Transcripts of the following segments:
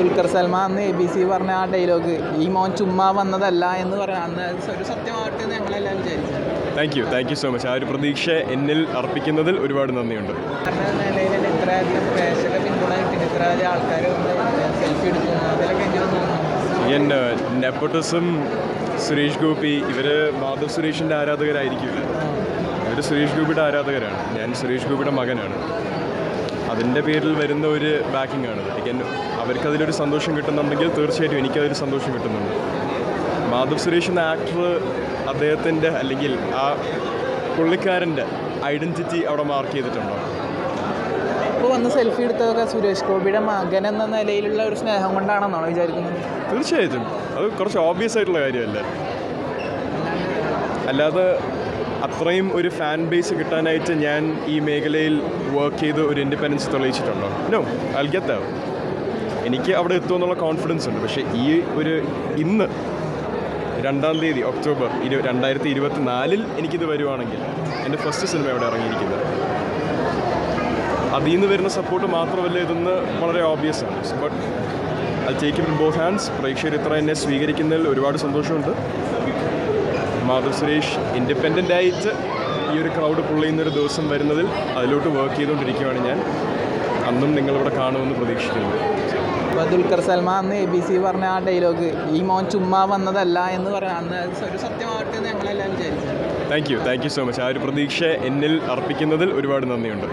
ദുൽഖർ സൽമാൻ അന്ന് A B C പറഞ്ഞ ആ ഡയലോഗ് ഈ മോൻ ചുമ്മാ വന്നതല്ല എന്ന് പറയാം. അന്ന് അത് ഒരു സത്യമാവട്ടെ എന്ന് ഞങ്ങളെല്ലാം വിചാരിച്ചു. Thank you thank you so much ആ ഒരു പ്രതീക്ഷ എന്നിൽ അർപ്പിക്കുന്നതിൽ ഒരുപാട് നന്ദിയുണ്ട്. കാരണം നിലയിൽ തന്നെ ഇത്രയധികം പ്രേക്ഷക പിന്തുണ കിട്ടുന്നു ഇത്രയധികം ആൾക്കാർ സെൽഫി എടുക്കുന്നു അതിലൊക്കെ എങ്ങനെ തോന്നുന്നു ഞാൻ നെപ്പോട്ടിസം സുരേഷ് ഗോപി ഇവർ മാധവ് സുരേഷിന്റെ ആരാധകരായിരിക്കില്ല. ഇവർ സുരേഷ് ഗോപിയുടെ ആരാധകരാണ്. ഞാൻ സുരേഷ് ഗോപിയുടെ മകനാണ്. അതിന്റെ പേരിൽ വരുന്ന ഒരു ബാക്കിംഗ് ആണ് അവർക്കതിലൊരു അവർക്ക് സന്തോഷം കിട്ടുന്നുണ്ടെങ്കിൽ തീർച്ചയായിട്ടും എനിക്കതൊരു സന്തോഷം കിട്ടുന്നുണ്ട്. മാധവ് സുരേഷ് എന്ന ആക്ടർ അദ്ദേഹത്തിന്റെ അല്ലെങ്കിൽ ആ പുള്ളിക്കാരന്റെ ഐഡന്റിറ്റി അവിടെ മാർക്ക് ചെയ്തിട്ടുണ്ടോ? ഇപ്പോൾ വന്ന് സെൽഫി എടുത്തതൊക്കെ സുരേഷ് ഗോപിയുടെ മകൻ എന്ന നിലയിലുള്ള ഒരു സ്നേഹം കൊണ്ടാണെന്നാണ് വിചാരിക്കുന്നത്? തീർച്ചയായിട്ടും. അത് കുറച്ച് ഓബ്വിയസ് ആയിട്ടുള്ള കാര്യമല്ലേ? അല്ലാതെ അത്രയും ഒരു ഫാൻ ബേസ് കിട്ടാനായിട്ട് ഞാൻ ഈ മേഖലയിൽ വർക്ക് ചെയ്ത് ഒരു ഇൻഡിപെൻഡൻസ് തെളിയിച്ചിട്ടുണ്ടോ? നോ അൽഗത്ത എനിക്ക് അവിടെ എത്തുമെന്നുള്ള കോൺഫിഡൻസ് ഉണ്ട്. പക്ഷേ ഈ ഒരു ഇന്ന് രണ്ടാം തീയതി ഒക്ടോബർ ഇരു രണ്ടായിരത്തി ഇരുപത്തി നാലിൽ എനിക്കിത് വരുവാണെങ്കിൽ എന്റെ ഫസ്റ്റ് സിനിമ അവിടെ ഇറങ്ങിയിരിക്കുന്നത്? അതിൽ നിന്ന് വരുന്ന സപ്പോർട്ട് മാത്രമല്ല ഇതെന്ന് വളരെ ഓബ്വിയസ് ആണ്. ബട്ട് അത് ടേക്ക് ഇൻ ബോത്ത് ഹാൻഡ്സ് പ്രേക്ഷകർ ഇത്ര എന്നെ സ്വീകരിക്കുന്നതിൽ ഒരുപാട് സന്തോഷമുണ്ട്. മാധവ് സുരേഷ് ഇൻഡിപെൻഡന്റ് ആയിട്ട് ഈ ഒരു ക്രൗഡ് പുൾ ചെയ്യുന്നൊരു ദിവസം വരുന്നതിൽ അതിലോട്ട് വർക്ക് ചെയ്തുകൊണ്ടിരിക്കുകയാണ് ഞാൻ. അന്നും നിങ്ങളിവിടെ കാണുമെന്ന് പ്രതീക്ഷിക്കുന്നു. അപ്പോൾ ദുൽഖർ സൽമാൻ അന്ന് എ ബി സി പറഞ്ഞ ആ ഡയലോഗ് ഈ മോൻ ചുമ്മാ വന്നതല്ല എന്ന് പറയാം അന്ന് ഒരു സത്യമാവട്ടെ എന്ന് ഞങ്ങളെല്ലാം വിചാരിച്ചു. Thank you thank you so much ആ ഒരു പ്രതീക്ഷ എന്നിൽ അർപ്പിക്കുന്നതിൽ ഒരുപാട് നന്ദിയുണ്ട്.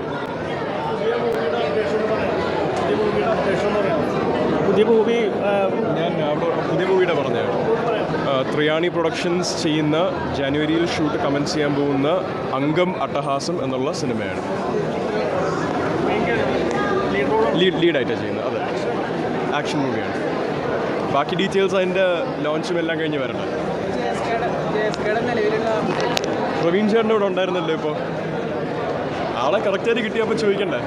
പുതിയ മൂവി ഞാൻ അവിടെ പുതിയ മൂവിയുടെ പറഞ്ഞതാണ് ത്രിയാണി പ്രൊഡക്ഷൻസ് ചെയ്യുന്ന ജാനുവരിയിൽ ഷൂട്ട് കമൻസ് ചെയ്യാൻ പോകുന്ന അംഗം അട്ടഹാസം എന്നുള്ള സിനിമയാണ്. ലീഡ് ലീഡായിട്ടാണ് ചെയ്യുന്നത്. അതെ. ആക്ഷൻ മൂവിയാണ് ബാക്കി ഡീറ്റെയിൽസ് അതിന്റെ ലോഞ്ചും എല്ലാം കഴിഞ്ഞ് വരണം പ്രവീൺ ചേട്ടന്റെ ഇവിടെ ഉണ്ടായിരുന്നല്ലോ ഇപ്പോൾ ആളെ കറക്റ്റായിട്ട് കിട്ടിയപ്പോൾ ചോദിക്കണ്ടേ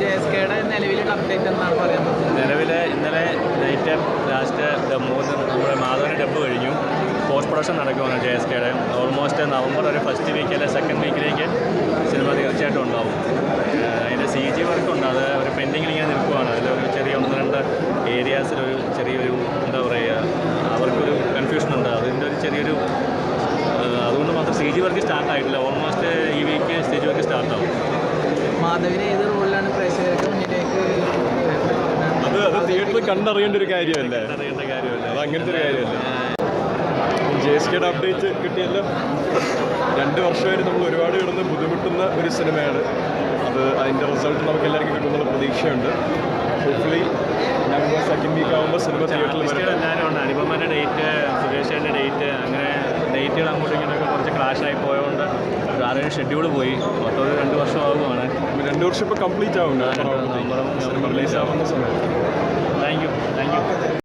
ജെ എസ് കെയുടെ നിലവിലുള്ള അപ്ഡേറ്റ് എന്നാണ് പറയുന്നത് നിലവിലെ ഇന്നലെ നൈറ്റ് ലാസ്റ്റ് മൂന്ന് നമ്മുടെ മാധവന് ഡബ്ബ് കഴിഞ്ഞു. പോസ്റ്റ് പ്രൊഡക്ഷൻ നടക്കുവാണ് ജെ എസ് കെയുടെ ഓൾമോസ്റ്റ് നവംബർ ഒരു ഫസ്റ്റ് വീക്ക് അല്ലെ സെക്കൻഡ് വീക്കിലേക്ക് സിനിമ തീർച്ചയായിട്ടും ഉണ്ടാവും. അതിന്റെ സി ജി വർക്ക് ഉണ്ട്. അത് ഒരു പെൻഡിങ്ങിൽ ഇങ്ങനെ നിൽക്കുവാണ്. അതിലൊരു ചെറിയ ഒന്ന് രണ്ട് ഏരിയാസിലൊരു ചെറിയൊരു എന്താ പറയുക അവർക്കൊരു കൺഫ്യൂഷൻ ഉണ്ട്. അതിന്റെ ഒരു ചെറിയൊരു അതുകൊണ്ട് മാത്രം സി ജി വർക്ക് സ്റ്റാർട്ട് ആയിട്ടില്ല. ഓൾമോസ്റ്റ് ഈ വീക്ക് സി ജി വർക്ക് സ്റ്റാർട്ടാവും മാധവിനെ ഏത് അത് കണ്ടറിയേണ്ട ഒരു കാര്യമല്ലേ? അത് അങ്ങനത്തെ ഒരു കാര്യമല്ലേ? ജെ എസ് കെയുടെ അപ്ഡേറ്റ് കിട്ടിയല്ലോ. രണ്ട് വർഷമായിട്ട് നമ്മൾ ഒരുപാട് കിടന്ന് ബുദ്ധിമുട്ടുന്ന ഒരു സിനിമയാണ്. അത് അതിന്റെ റിസൾട്ട് നമുക്ക് എല്ലാവർക്കും കിട്ടുമെന്നുള്ള പ്രതീക്ഷയുണ്ട്. ഹോപ്പ്ഫുള്ളി നവംബർ സെക്കൻഡ് വീക്ക് ആകുമ്പോൾ സിനിമ തിയേറ്ററിൽ എല്ലാവരും ഉണ്ട് ഡേറ്റ് സുരേഷേന്റെ ഡേറ്റ് അങ്ങനെ ഡേറ്റുകൾ അങ്ങോട്ടും ഇങ്ങോട്ടൊക്കെ കുറച്ച് ക്ലാഷായി പോയതുകൊണ്ട് ആരുടെ ഷെഡ്യൂൾ പോയി. മൊത്തം രണ്ട് വർഷം ആകുമ്പോൾ രണ്ട് വർഷം ഇപ്പോൾ കംപ്ലീറ്റ് ആവുന്നുണ്ട് സിനിമ റിലീസ് ആവുന്ന സമയത്ത്. Thank you thank U